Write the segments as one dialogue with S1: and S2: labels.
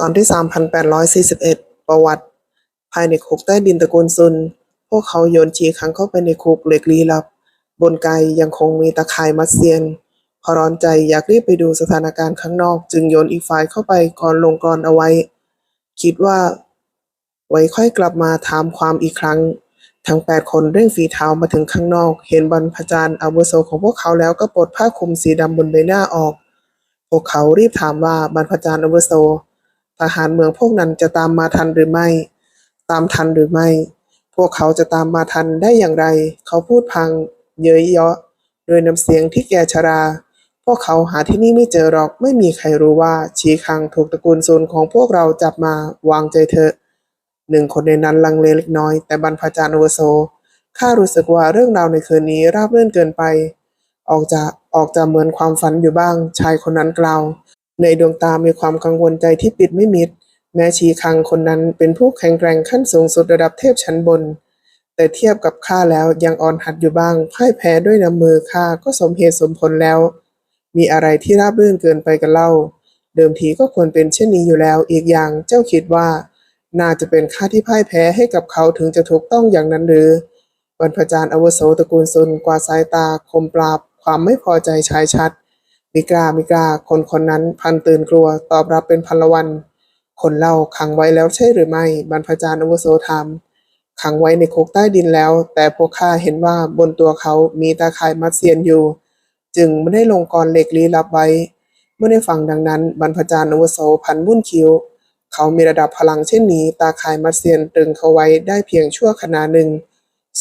S1: ตอนที่ 3841 ประวัติ ภายในคุกใต้ดินตระกูลซุน พวกเขาโยนชีคังเข้าไปในคุกเหล็กลี้ลับ บนไกยังคงมีตะข่ายมัดเซียน พอร้อนใจอยากรีบไปดูสถานการณ์ข้างนอก จึงโยนอีกฝ่ายเข้าไปก่อนลงกรอนเอาไว้ คิดว่า ไว้ค่อยกลับมาถามความอีกครั้ง ทั้งแปดคนเร่งฝีเท้ามาถึงข้างนอก เห็นบรรพจารย์อาวุโสของพวกเขาแล้วก็ปลดผ้าคลุมสีดำบนใบหน้าออก พวกเขารีบถามว่าบรรพจารย์อาวุโส ทหารเมืองพวกนั้นจะตามมาทันหรือไม่ ตามทันหรือไม่ พวกเขาจะตามมาทันได้อย่างไร เขาพูดพัง เย้ยเยาะโดยน้ำเสียงที่แก่ชรา พวกเขาหาที่นี่ไม่เจอหรอกไม่มีใครรู้ว่าชีคังถูกตระกูลโซนของพวกเราจับมาวางใจเถอะหนึ่งคนในนั้นลังเลเล็กน้อยแต่บรรพจารย์อวโสข้ารู้สึกว่าเรื่องราวในคืนนี้ราบรื่นเกินไป ออกจะออกจะเหมือนความฝันอยู่บ้าง ชายคนนั้นกล่าว ในดวงตามีความกังวลใจที่ปิดไม่มิด แม้ชีคังคนนั้นเป็นผู้แข็งแกร่งขั้นสูงสุดระดับเทพชั้นบน แต่เทียบกับข้าแล้วยังอ่อนหัดอยู่บ้างพ่ายแพ้ด้วยน้ำมือข้าก็สมเหตุสมผลแล้ว มีอะไรที่ราบรื่นเกินไปกันเล่า เดิมทีก็ควรเป็นเช่นนี้อยู่แล้ว อีกอย่างเจ้าคิดว่า น่าจะเป็นข้าที่พ่ายแพ้ให้กับเขาถึงจะถูกต้องอย่างนั้นหรือบรรพจารย์อวโสตระกูลซุนกว่าสายตาคมปราบความไม่พอใจชายชัด มิกลามิกลาคนคนนั้นพันตื่นกลัวตอบรับเป็นพันละวัน คนเล่าขังไว้แล้วใช่หรือไม่ บรรพจารย์อวุโสถามขังไว้ในคุกใต้ดินแล้ว แต่พวกข้าเห็นว่าบนตัวเขามีตาข่ายมัดเซียนอยู่ จึงไม่ได้ลงกรเหล็กลี้ลับไว้ เมื่อได้ฟังดังนั้นบรรพจารย์อวุโสพันวุ่นคิ้ว เขามีระดับพลังเช่นนี้ ตาข่ายมัดเซียนตรึงเขาไว้ได้เพียงชั่วขณะหนึ่ง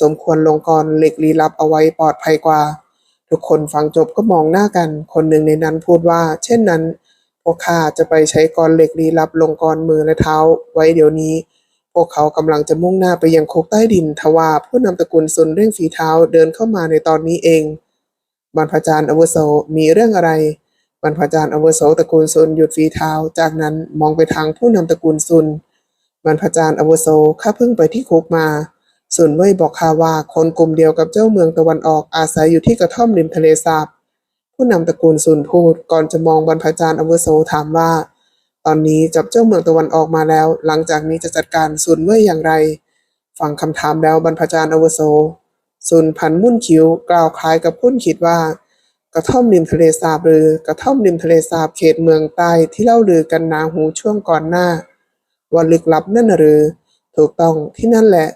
S1: สมควรลงกรเหล็กลี้ลับเอาไว้ปลอดภัยกว่า ทุกคนฟังจบก็มองหน้ากัน คนหนึ่งในนั้นพูดว่า เช่นนั้น พวกข้าจะไปใช้กรเหล็กลี้ลับลงกรมือและเท้า ไว้เดี๋ยวนี้ พวกเขากำลังจะมุ่งหน้าไปยังโคกใต้ดินทว่าผู้นำตระกูลซุนเร่งฝีเท้าเดินเข้ามาในตอนนี้เอง บรรพจารย์อาวุโสมีเรื่องอะไร บรรพจารย์อาวุโสตระกูลซุนหยุดฝีเท้า จากนั้นมองไปทางผู้นำตระกูลซุนบรรพจารย์อาวุโสข้าเพิ่งไปที่คุกมา ส่วนเว่ยบอกข้าว่าคนกลุ่มเดียวกับเจ้าเมืองตะวันออกอาศัยอยู่ที่กระท่อมริมทะเลสาบ ผู้นำตระกูลซุนพูดก่อนจะมองบรรพจารย์อาวุโสถามว่า ตอนนี้จับเจ้าเมืองตะวันออกมาแล้ว หลังจากนี้จะจัดการซุนเว่ยอย่างไร ฟังคำถามแล้วบรรพจารย์อาวุโสซุนพันมุ่นคิ้วกล่าวคล้ายกับพุ่นคิดว่า กระท่อมริมทะเลสาบหรือกระท่อมริมทะเลสาบเขตเมืองใต้ที่เล่าลือกันหนาหูช่วงก่อนหน้าว่าลึกลับนั่นหรือ ถูกต้องที่นั่นแหละ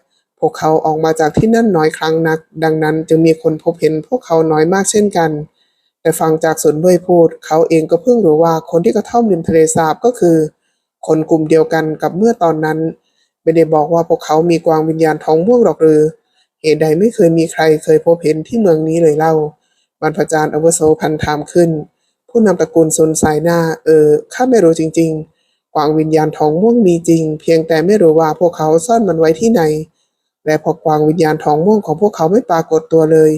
S1: วกเขาออกมาจากที่นั่นน้อยครั้งนัก ดังนั้นจึงมีคนพบเห็นพวกเขาน้อยมากเช่นกัน แต่ฟังจากสนเว่ยพูด เขาเองก็เพิ่งรู้ว่าคนที่กระท่อมริมทะเลสาบก็คือ คนกลุ่มเดียวกันกับเมื่อตอนนั้น ไม่ได้บอกว่าพวกเขามีกวางวิญญาณท้องม่วงหรอกหรือ เหตุใดไม่เคยมีใครเคยพบเห็นที่เมืองนี้เลยเล่าบรรพจารย์อาวุโสพันถามขึ้น ผู้นำตระกูลซนสายหน้า เออข้าไม่รู้จริง ๆ กวางวิญญาณทองม่วงมีจริง เพียงแต่ไม่รู้ว่าพวกเขาซ่อนมันไว้ที่ไหน และพอกวางวิญญาณทองม่วงของพวกเขาไม่ปรากฏตัวเลย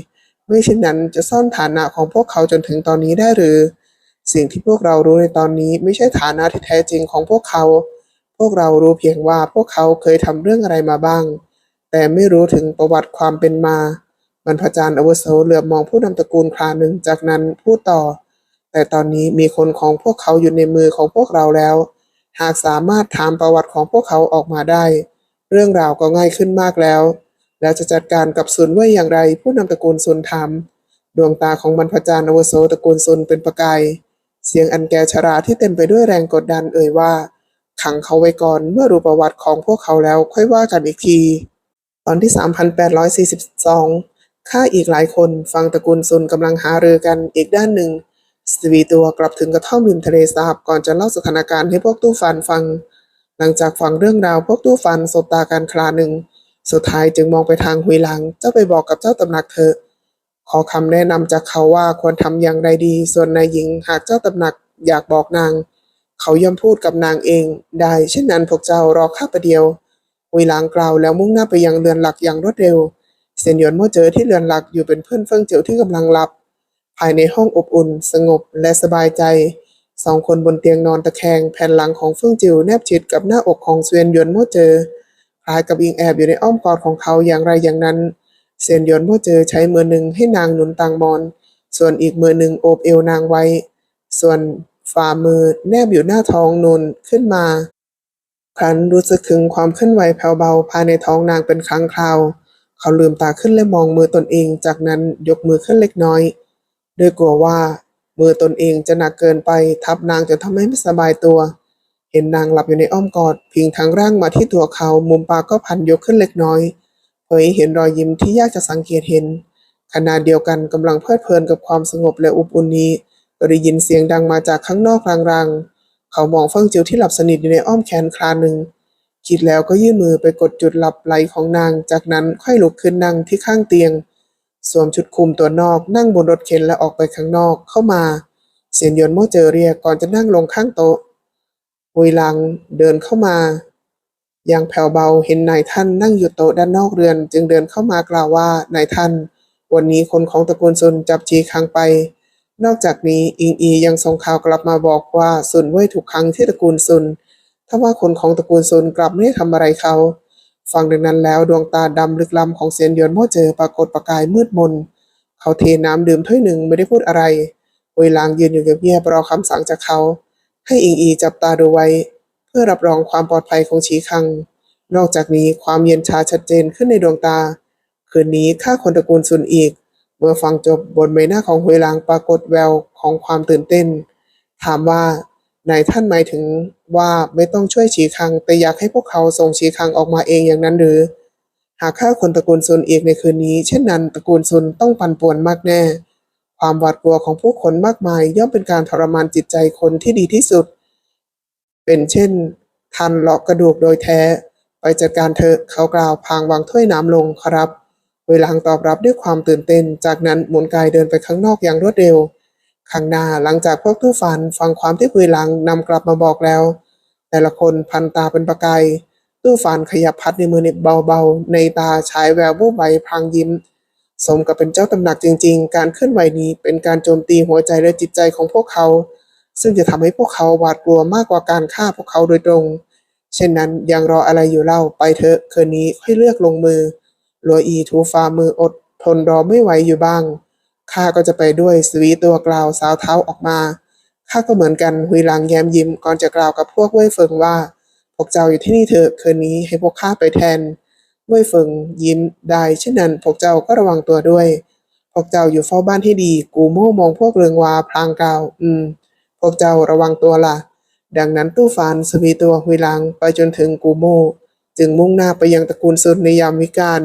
S1: ไม่เช่นนั้นจะซ่อนฐานะของพวกเขาจนถึงตอนนี้ได้หรือ สิ่งที่พวกเรารู้ในตอนนี้ไม่ใช่ฐานะที่แท้จริงของพวกเขา พวกเรารู้เพียงว่าพวกเขาเคยทำเรื่องอะไรมาบ้าง แต่ไม่รู้ถึงประวัติความเป็นมาบรรพจารย์อาวุโสเหลือบมองผู้นำตระกูลคราหนึ่งจากนั้นพูดต่อ แต่ตอนนี้มีคนของพวกเขาอยู่ในมือของพวกเราแล้ว หากสามารถถามประวัติของพวกเขาออกมาได้ เรื่องราวก็ง่ายขึ้นมากแล้ว แล้วจะจัดการกับซุนเว่ยอย่างไร ผู้นำตระกูลซุนถามดวงตาของบรรพจารย์อวโสตระกูลซุนเป็นประกาย เสียงอันแก่ชราที่เต็มไปด้วยแรงกดดันเอ่ยว่า ขังเขาไว้ก่อนเมื่อรู้ประวัติของพวกเขาแล้วค่อยว่ากันอีกที ตอนที่ 3842 ข้าอีกหลายคนฟังตระกูลซุนกำลังหารือกันอีกด้านหนึ่งสวีตัวกลับถึงกระท่อมริมทะเลสาบก่อนจะเล่าสถานการณ์ให้พวกตู้ฟันฟัง หลังจากฟังเรื่องราวพวกตู้ฟันสบตากันคราหนึ่ง สุดท้ายจึงมองไปทางหุยหลัง เจ้าไปบอกกับเจ้าตำหนักเถอขอคำแนะนำจากเขาว่าควรทำอย่างไรดี ส่วนนายหญิงหากเจ้าตำหนักอยากบอกนาง เขาย่อมพูดกับนางเอง ได้ เช่นนั้นพวกเจ้ารอข้าประเดียวหุยหลางกล่าวแล้วมุ่งหน้าไปยังเรือนหลักอย่างรวดเร็วเซียนหยวนเมื่อเจอที่เรือนหลักอยู่เป็นเพื่อนเฟิงเจียวที่กำลังหลับ ภายในห้องอบอุ่น สงบและสบายใจ สองคนบนเตียงนอนตะแคงแผ่นหลังของเฟิงจิวแนบชิดกับหน้าอกของเซียนหยวนเมื่อเจอคล้ายกับอิงแอบอยู่ในอ้อมกอดของเขาอย่างไรอย่างนั้นเซียนหยวนเมื่อเจอใช้มือหนึ่งให้นางหนุนตังมอน ส่วนอีกมือหนึ่งโอบเอวนางไว้ ส่วนฝ่ามือแนบอยู่หน้าท้องนุนขึ้นมาครั้นรู้สึกถึงความเคลื่อนไหวแผ่วเบาภายในท้องนางเป็นครั้งคราว เขาลืมตาขึ้นและมองมือตนเอง จากนั้นยกมือขึ้นเล็กน้อย ด้วยกลัวว่า มือตนเองจะหนักเกินไป ทับนางจนทำให้ไม่สบายตัว เห็นนางหลับอยู่ในอ้อมกอด พิงทางร่างมาที่ตัวเขา มุมปากก็พันยกขึ้นเล็กน้อยเผยเห็นรอยยิ้มที่ยากจะสังเกตเห็น ขณะเดียวกันกำลังเพลิดเพลินกับความสงบและอบอุ่นนี้ก็ได้ยินเสียงดังมาจากข้างนอกรางๆ เขามองเฟิ่งจิวที่หลับสนิทอยู่ในอ้อมแขนคลาหนึ่ง คิดแล้วก็ยื่นมือไปกดจุดหลับไหลของนาง จากนั้นค่อยลุกขึ้นนั่งที่ข้างเตียง สวมชุดคลุมตัวนอกนั่งบนรถเข็นและออกไปข้างนอกเข้ามา เสียนยนต์โมเจอเรียกก่อนจะนั่งลงข้างโต๊ะอุยลังเดินเข้ามา อย่างแผ่วเบาเห็นนายท่านนั่งอยู่โต๊ะด้านนอกเรือน จึงเดินเข้ามากล่าวว่านายท่าน วันนี้คนของตระกูลซุนจับจีคังไป นอกจากนี้อิงอียังส่งข่าวกลับมาบอกว่าซุนเว่ยถูกขังที่ตระกูลซุนถ้าว่าคนของตระกูลซุนกลับไม่ได้ทำอะไรเขา ฟังดังนั้นแล้วดวงตาดำลึกล้ำของเซียนหยวนโม่เจอปรากฏประกายมืดมน เขาเทน้ำดื่มถ้วยหนึ่งไม่ได้พูดอะไรเวลางยืนอยู่เงียบๆรอคำสั่งจากเขา ให้อิงอีจับตาดูไว้ เพื่อรับรองความปลอดภัยของชีคัง นอกจากนี้ความเย็นชาชัดเจนขึ้นในดวงตา คืนนี้ข้าคนตระกูลซุนอีก เมื่อฟังจบบนใบหน้าของฮุยหลางปรากฏแววของความตื่นเต้น ถามว่า นายท่านหมายถึงว่าไม่ต้องช่วยชีคัง แต่อยากให้พวกเขาส่งชีคังออกมาเองอย่างนั้นหรือ หากข้าคนตระกูลซุนอีกในคืนนี้ เช่นนั้นตระกูลซุนต้องปั่นป่วนมากแน่ ความหวาดกลัวของผู้คนมากมาย ย่อมเป็นการทรมานจิตใจคนที่ดีที่สุด เป็นเช่นทันเลาะกระดูกโดยแท้ ไปจัดการเถอะเขากล่าวพางวางถ้วยน้ำลงครับเวลางตอบรับด้วยความตื่นเต้น จากนั้นหมุนกายเดินไปข้างนอกอย่างรวดเร็ว ข้างหน้าหลังจากพวกตู้ฟันฟังความที่คุยหลังนำกลับมาบอกแล้ว แต่ละคนพันตาเป็นประกายตู้ฟันขยับพัดในมือเน็บเบาๆ ในตาฉายแวววูบไวพางยิ้ม สมกับเป็นเจ้าตำหนักจริง ๆ การเคลื่อนไหวนี้เป็นการโจมตีหัวใจและจิตใจของพวกเขา ซึ่งจะทำให้พวกเขาหวาดกลัวมากกว่าการฆ่าพวกเขาโดยตรง เช่นนั้นยังรออะไรอยู่เล่าไปเถอะคืนนี้ค่อยเลือกลงมือลัวอีทูฟามืออด ทนรอไม่ไหวอยู่บ้าง ข้าก็จะไปด้วยสวีตัวกล่าวสาวเท้าออกมา ข้าก็เหมือนกันหุยหลังแย้มยิ้มก่อนจะกล่าวกับพวกเว่ยเฟิงว่า พวกเจ้าอยู่ที่นี่เถอะคืนนี้ให้พวกข้าไปแทน เว่ยเฟิงยิ้มได้เช่นนั้น พวกเจ้าก็ระวังตัวด้วย พวกเจ้าอยู่เฝ้าบ้านให้ดี กูโม่มองพวกเรืองวาพลางกล่าว อืม พวกเจ้าระวังตัวล่ะ ดังนั้นตู้ฟานสวีตัวหุยหลังไปจนถึงกูโม่จึงมุ่งหน้าไปยังตระกูลซุนในยามวิกาล